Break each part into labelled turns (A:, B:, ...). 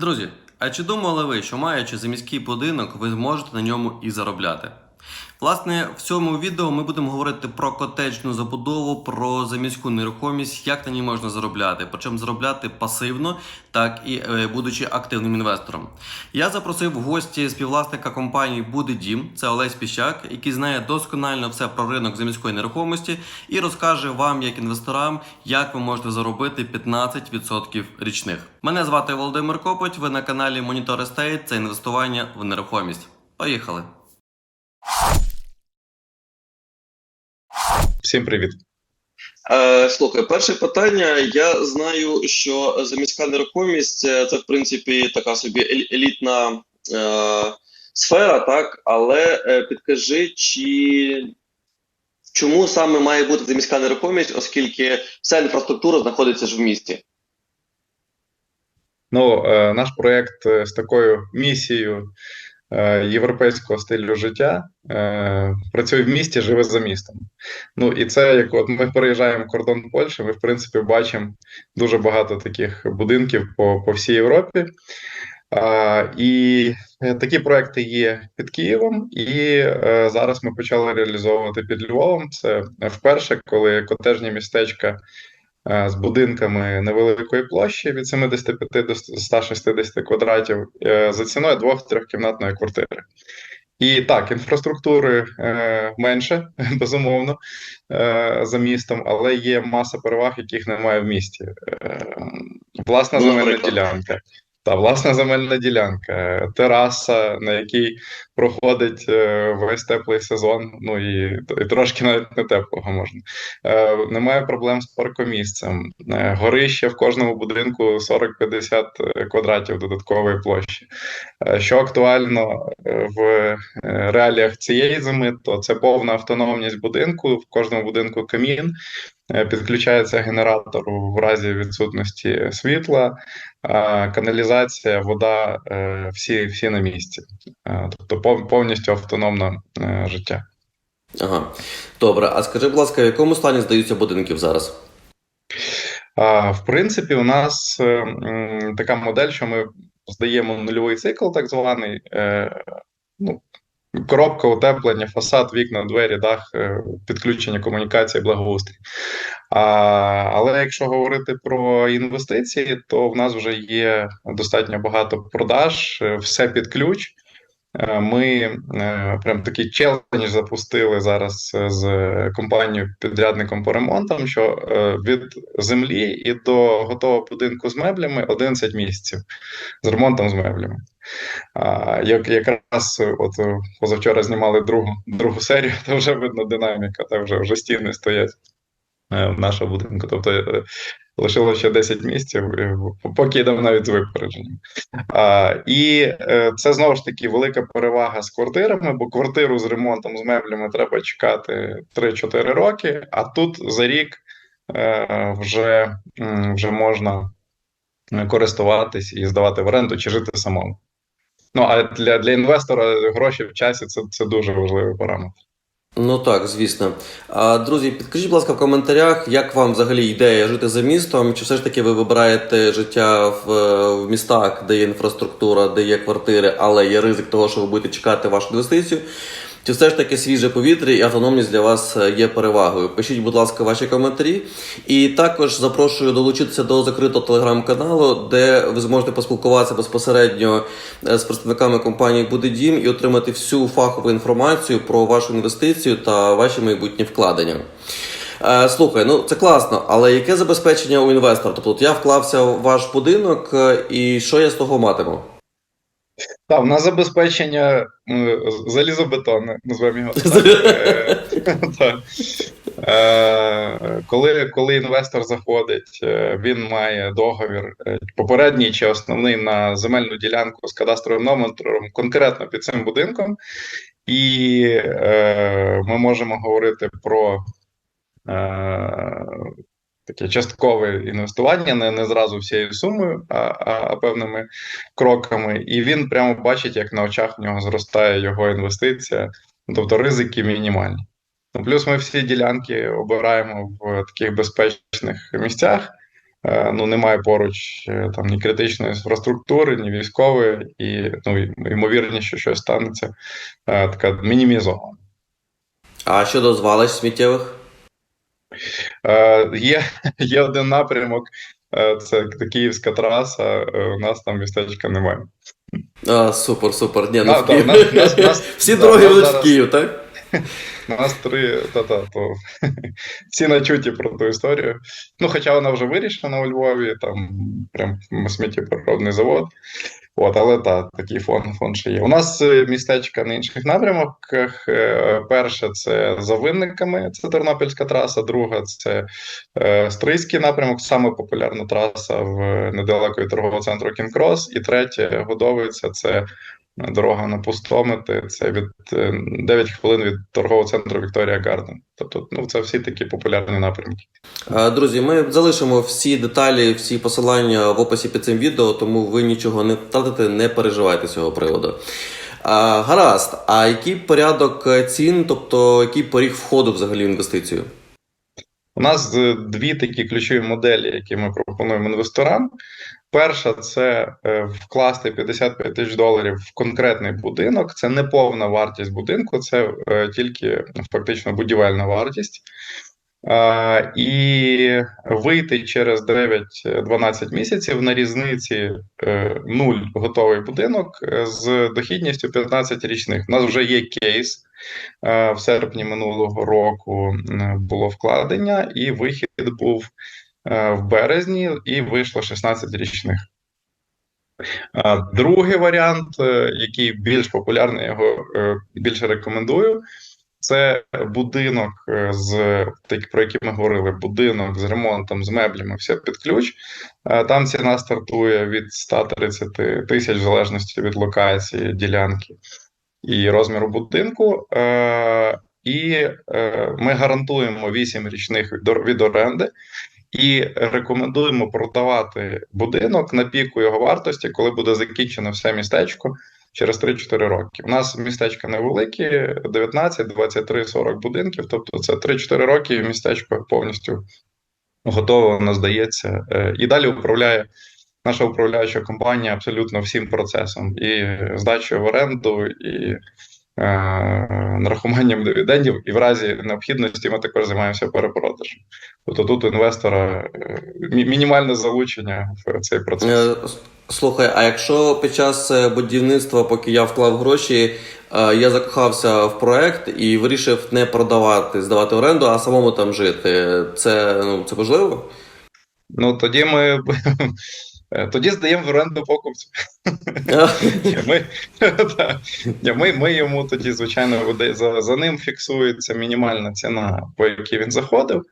A: Друзі, а чи думали ви, що маючи заміський будинок, ви зможете на ньому і заробляти? Власне, в цьому відео ми будемо говорити про котеджну забудову, про заміську нерухомість, як на ній можна заробляти, причому заробляти пасивно, так і е, будучи активним інвестором. Я запросив в гості співвласника компанії Буде Дім, це Олесь Піщак, який знає досконально все про ринок заміської нерухомості і розкаже вам, як інвесторам, як ви можете заробити 15% річних. Мене звати Володимир Копоть. Ви на каналі Monitor Estate, це інвестування в нерухомість. Поїхали!
B: Всім привіт.
C: Е, Слухай, перше питання. Я знаю, що заміська нерухомість е, це в принципі така собі елітна е, сфера, так? Але е, підкажи, чи чому саме має бути заміська нерухомість, оскільки вся інфраструктура знаходиться ж в місті?
B: Ну, е, наш проєкт е, з такою місією європейського стилю життя е, працює в місті, живе за містом. Ну і це як от ми переїжджаємо кордон Польщі, ми в принципі бачимо дуже багато таких будинків по, по всій Європі. А, і е, такі проекти є під Києвом, і е, зараз ми почали реалізовувати під Львовом. Це вперше, коли котежні містечка е, з будинками невеликої площі від 75 до 160 квадратів е, за ціною двох-трьохкімнатної квартири. І так, інфраструктури е, менше, безумовно, е, за містом, але є маса переваг, яких немає в місті. Е, власна
C: Ну,
B: земельна ділянка. Та власна земельна ділянка, тераса, на якій проходить е, весь теплий сезон, ну і, і трошки навіть не теплого можна. Е, немає проблем з паркомісцем. Е, горище в кожному будинку 40-50 квадратів додаткової площі. Е, що актуально е, в е, реаліях цієї зими, то це повна автономність будинку. В кожному будинку камін. Е, Підключається генератор в разі відсутності світла, каналізація, вода, е, всі, всі на місці. Е, Тобто повністю автономне е, життя.
A: Ага. Добре, а скажи, будь ласка, в якому стані здаються будинків зараз?
B: В принципі, у нас е, така модель, що ми здаємо нульовий цикл, так званий. е, Ну, коробка, утеплення, фасад, вікна, двері, дах, е, підключення комунікації, благоустрій. А, але якщо говорити про інвестиції, то в нас вже є достатньо багато продаж, е, все під ключ. Е, Ми е, прям такий челендж запустили зараз е, з компанією підрядником по ремонтам, що від землі і до готового будинку з меблями 11 місяців з ремонтом з меблями. Як якраз от позавчора знімали другу другу серію, то вже видно динаміка, та вже вже стіни стоять е, в нашому будинку. Тобто е, лишилося ще 10 місяців, е, поки йдемо навіть з випередженням. А, і е, це знову ж таки велика перевага з квартирами, бо квартиру з ремонтом з меблями треба чекати 3-4 роки, а тут за рік вже, вже можна користуватись і здавати в оренду чи жити самому. Ну а для, для інвестора гроші в часі це, це дуже важливий параметр.
A: Ну так, звісно. А, друзі, підкажіть, будь ласка, в коментарях, як вам взагалі ідея жити за містом, чи все ж таки ви вибираєте життя в, в містах, де є інфраструктура, де є квартири, але є ризик того, що ви будете чекати вашу інвестицію? Чи все ж таки свіже повітря і автономність для вас е, є перевагою? Пишіть, будь ласка, ваші коментарі. І також запрошую долучитися до закритого телеграм-каналу, де ви зможете поспілкуватися безпосередньо е, з представниками компанії Буде Дім і отримати всю фахову інформацію про вашу інвестицію та ваші майбутні вкладення. Е, Слухай, ну це класно, але яке забезпечення у інвестора? Тобто, от я вклався в ваш будинок, і що я з того матиму?
B: Так, у нас забезпечення е, залізобетонне, назвемо його так. Е. Е, Коли, коли інвестор заходить, він має договір попередній чи основний на земельну ділянку з кадастровим номером конкретно під цим будинком, і е, ми можемо говорити про е, таке часткове інвестування, не, не зразу всією сумою, а, а, а певними кроками. І він прямо бачить, як на очах в нього зростає його інвестиція, тобто ризики мінімальні. Ну, плюс ми всі ділянки обираємо в таких безпечних місцях. е, ну, немає поруч е, там ні критичної інфраструктури, ні військової, і ну, ймовірність, що щось станеться, е, така мінімізована.
A: А щодо звалищ сміттєвих?
B: Е, є, є один напрямок, е, це Київська траса. е, У нас там містечка немає.
A: А, супер, супер. Ні, ну,
B: А,
A: в Київ-
B: нас- нас- нас-
A: Всі
B: да,
A: дороги ведуть в Київ, так?
B: У нас три та-та, то всі начуті про ту історію. Ну, хоча вона вже вирішена у Львові, там прям сміттєпереробний завод. От, але так, такий фон, фон ще є. У нас е, містечка на інших напрямках. Е, Перше це за винниками, це Тернопільська траса. Друга це е, Стрийський напрямок, саме популярна траса в недалеко від торгового центру Кінкрос. І третє Годовиця це дорога на пустомети. Це від е, 9 хвилин від торгового центру Вікторія Гарден. Тобто, ну це всі такі популярні напрямки.
A: Друзі, ми залишимо всі деталі, всі посилання в описі під цим відео, тому ви нічого не втратите, не переживайте з цього приводу. А, гаразд, а який порядок е, цін, тобто який поріг входу взагалі в інвестицію?
B: У нас е, дві такі ключові моделі, які ми пропонуємо інвесторам. Перша це е, вкласти 55 тисяч доларів в конкретний будинок. Це не повна вартість будинку, це е, тільки фактично будівельна вартість. Е, І вийти через 9-12 місяців на різниці е, готовий будинок е, з дохідністю 15 річних. У нас вже є кейс. Е, В серпні минулого року було вкладення, і вихід був е, в березні, і вийшло 16 річних. Е, Другий варіант, е, який більш популярний, його е, більше рекомендую. Це будинок е, з про який ми говорили: будинок з ремонтом, з меблями, все під ключ. Е, Там ціна стартує від 130 тисяч в залежності від локації, ділянки і розміру будинку. Е, І е, ми гарантуємо 8 річних від оренди. І рекомендуємо продавати будинок на піку його вартості, коли буде закінчено все містечко через 3-4 роки. У нас містечка невеликі, 19, 23, 40 будинків. Тобто це 3-4 роки містечко повністю готово, воно здається. Е, І далі управляє наша управляюча компанія абсолютно всім процесом: і здачею в оренду, і нарахуванням дивідендів, і в разі необхідності ми також займаємося перепродажем. Тобто тут у інвестора е, мінімальне залучення в цей процес.
A: Е, Слухай, а якщо під час е, будівництва, поки я вклав гроші, е, я закохався в проект і вирішив не продавати, здавати оренду, а самому там жити, це, ну, це можливо?
B: Ну тоді ми е, тоді здаємо в оренду покупцю. Ми, ми, ми йому тоді, звичайно, за, за ним фіксується мінімальна ціна, по якій він заходив.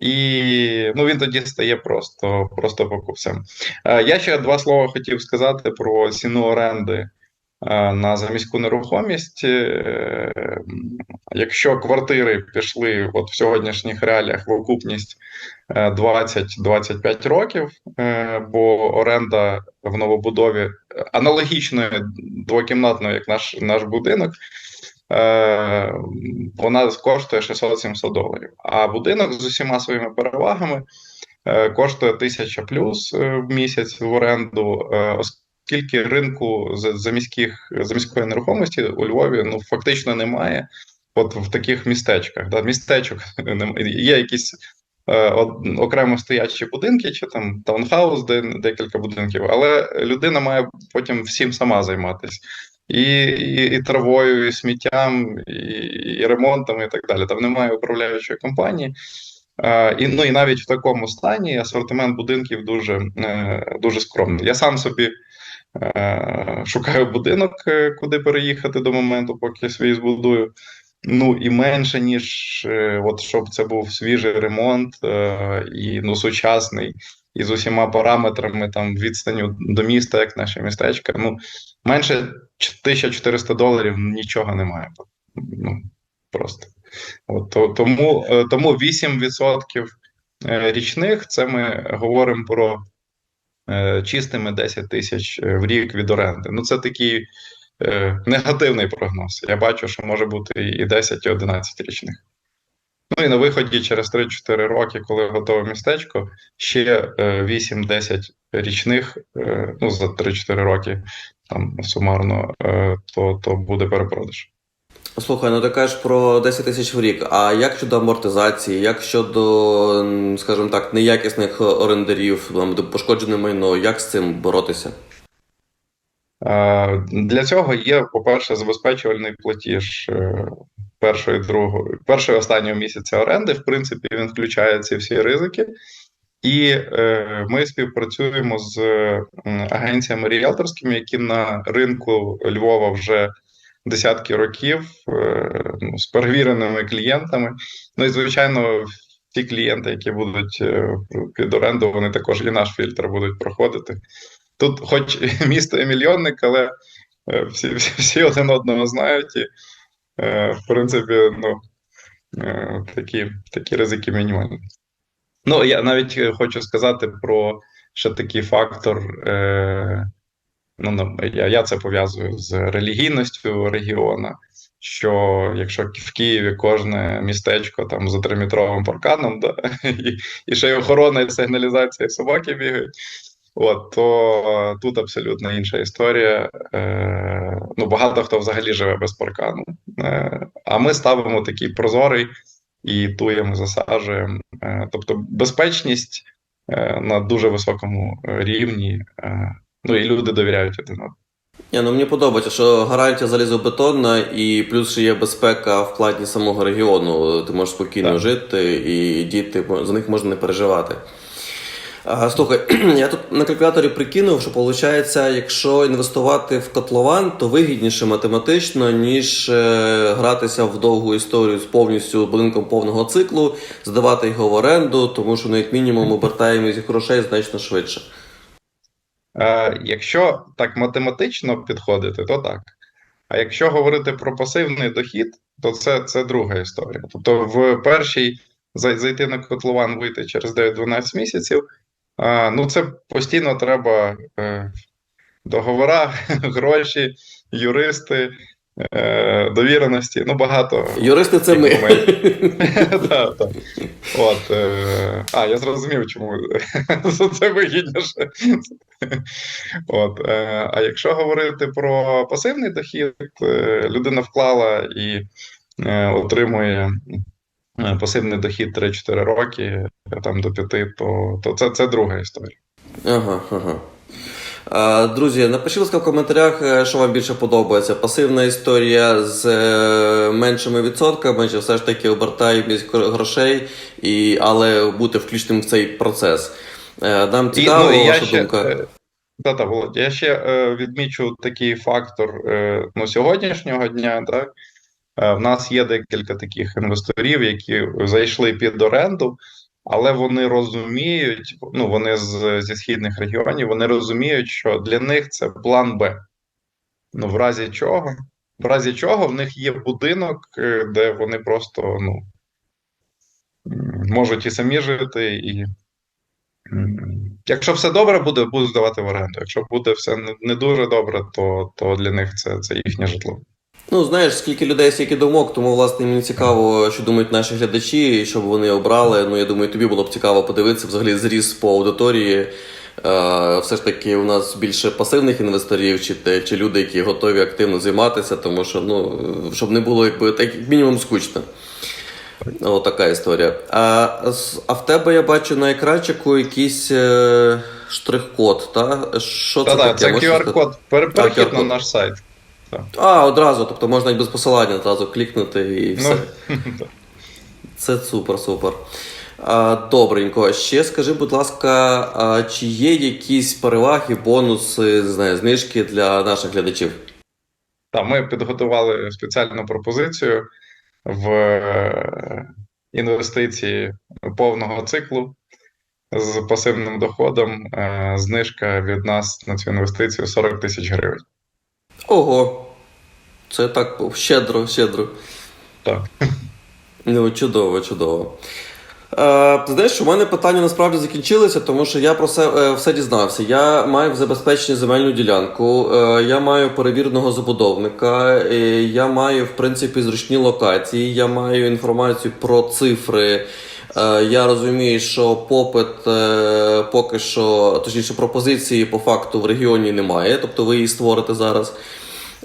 B: І ну, він тоді стає просто, просто покупцем. Е, Я ще два слова хотів сказати про ціну оренди е, на заміську нерухомість. Е, Якщо квартири пішли от в сьогоднішніх реаліях в окупність е, 20-25 років, е, бо оренда в новобудові аналогічної двокімнатної, як наш, наш будинок, е, вона коштує 600-700 доларів. А будинок з усіма своїми перевагами е, коштує 1000 плюс е, в місяць в оренду, е, оскільки ринку за, за, нерухомості у Львові ну, фактично немає. От в таких містечках, да, містечок є якісь е, окремо стоячі будинки, чи там таунхаус, де декілька будинків, але людина має потім всім сама займатися. І, і, і травою, і сміттям, і, і ремонтом, і так далі. Там немає управляючої компанії. Е, і, ну і навіть в такому стані асортимент будинків дуже, е, дуже скромний. Я сам собі шукаю будинок, е, куди переїхати до моменту, поки свій збудую. Ну і менше, ніж е, от щоб це був свіжий ремонт е, і ну, сучасний, і з усіма параметрами там відстаню до міста, як наше містечко. Ну, менше 1400 доларів нічого немає. Ну, просто. От, тому, е, тому 8% е, річних це ми говоримо про е, чистими 10 тисяч е, в рік від оренди. Ну, це такий е, негативний прогноз. Я бачу, що може бути і 10, і 11 річних. Ну і на виході через 3-4 роки, коли готове містечко, ще е, 8-10 річних, е, ну за 3-4 роки там сумарно, е, то, то буде перепродаж.
A: Слухай, ну ти кажеш про 10 тисяч в рік. А як щодо амортизації, як щодо, скажімо так, неякісних орендарів, там, пошкоджене майно, як з цим боротися?
B: Для цього є, по-перше, забезпечувальний платіж е, першої, другої, першої останнього місяця оренди. В принципі, він включає ці всі ризики. І е, ми співпрацюємо з агенціями ріелторськими, які на ринку Львова вже десятки років е, ну, з перевіреними клієнтами. Ну і звичайно, ті клієнти, які будуть е, під оренду, вони також і наш фільтр будуть проходити. Тут, хоч місто і мільйонник, але е, всі, всі, всі один одного знають, і е, в принципі, ну, е, такі, такі ризики мінімальні. Ну, я навіть е, хочу сказати про ще такий фактор. Е, ну, я, це пов'язую з релігійністю регіону. Що якщо в Києві кожне містечко там за триметровим парканом, да, і, і ще й охорона і сигналізація, і собаки бігають, от, то е, тут абсолютно інша історія. Е, ну, багато хто взагалі живе без паркану. Е, а ми ставимо такий прозорий і туємо, засаджуємо. Е, тобто безпечність е, на дуже високому рівні. Е, ну і люди довіряють один одному.
A: Ні, ну мені подобається, що гарантія залізобетонна і плюс ще є безпека в плані самого регіону. Ти можеш спокійно
B: Так.
A: жити, і діти за них можна не переживати. А, слухай, я тут на калькуляторі прикинув, що виходить, якщо інвестувати в котлован, то вигідніше математично, ніж е, гратися в довгу історію з повністю будинком повного циклу, здавати його в оренду, тому що ну, як мінімум обертаємість грошей значно швидше.
B: Е, якщо так математично підходити, то так. А якщо говорити про пасивний дохід, то це, це друга історія. Тобто, в першій зайти на котлован, вийти через 9-12 місяців. е, ну, це постійно треба е, договора, гроші, юристи, е, довіреності. Ну, багато.
A: Юристи це ми.
B: Так, так. От, е, а, я зрозумів, чому це вигідніше. От, е, а якщо говорити про пасивний дохід, е, людина вклала і е, отримує пасивний дохід 3-4 роки, там до 5, то, то це, це друга історія.
A: Ага, ага. Друзі, напишіть, в коментарях, що вам більше подобається. Пасивна історія з меншими відсотками, чи все ж таки обертаємість кр- грошей, і, але бути включеним в цей процес. Е, Нам цікаво,
B: ну,
A: ваша
B: ще,
A: думка.
B: е, Та-та, Володь, я ще е, відмічу такий фактор е, ну, сьогоднішнього дня. Так? Е, в нас є декілька таких інвесторів, які зайшли під оренду, але вони розуміють, ну вони з, зі східних регіонів, вони розуміють, що для них це план Б. Ну, в разі чого? В разі чого в них є будинок, е, де вони просто ну, можуть і самі жити, і Якщо все добре буде, будуть здавати в оренду. Якщо буде все не, дуже добре, то, то для них це, це їхнє житло.
A: Ну, знаєш, скільки людей, стільки думок, тому власне мені цікаво, що думають наші глядачі, щоб вони обрали. Ну, я думаю, тобі було б цікаво подивитися взагалі зріс по аудиторії. Е, все ж таки, у нас більше пасивних інвесторів, чи, те- чи люди, які готові активно займатися, тому що ну, щоб не було якби так мінімум скучно. О, така історія. А, а в тебе я бачу на екранчику якийсь е, штрих-код, та? Що це таке?
B: це QR-код. Пере- Перехід на наш сайт.
A: А, одразу, тобто можна і без посилання одразу клікнути і все.
B: Ну,
A: Це супер, супер. А, добренько. Ще скажи, будь ласка, чи є якісь переваги, бонуси, не знаю, знижки для наших глядачів?
B: та, ми підготували спеціальну пропозицію в е, інвестиції повного циклу з пасивним доходом. Е, Знижка від нас на цю інвестицію 40 тисяч гривень.
A: Ого. Це так щедро, щедро.
B: Так.
A: Ну, чудово, чудово. Е, знаєш, у мене питання насправді закінчилися, тому що я про все, е, все дізнався. Я маю в забезпеченні земельну ділянку, е, я маю перевіреного забудовника, е, я маю, в принципі, зручні локації, я маю інформацію про цифри. Е, Я розумію, що попит е, поки що, точніше, пропозиції по факту в регіоні немає, тобто ви її створите зараз.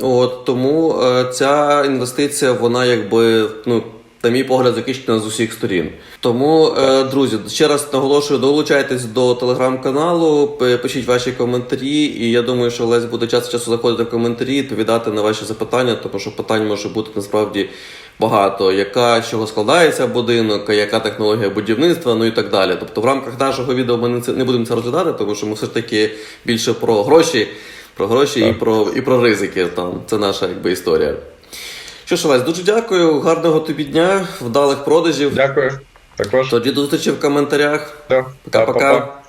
A: От тому е, ця інвестиція, вона якби ну. На мій погляд, захищена з усіх сторін. Тому, е, друзі, ще раз наголошую, долучайтесь до телеграм-каналу, пишіть ваші коментарі, і я думаю, що Олесь буде час часу заходити в коментарі, відповідати на ваші запитання, тому що питань може бути насправді багато. Яка з чого складається будинок, яка технологія будівництва, ну і так далі. Тобто, в рамках нашого відео ми не будемо це розглядати, тому що ми все ж таки більше про гроші, про гроші і про і про ризики. Там це наша якби історія. Що ж, Олесь, дуже дякую. Гарного тобі дня, вдалих продажів.
B: Дякую. Також.
A: Тоді до зустрічі в коментарях. Пока-пока.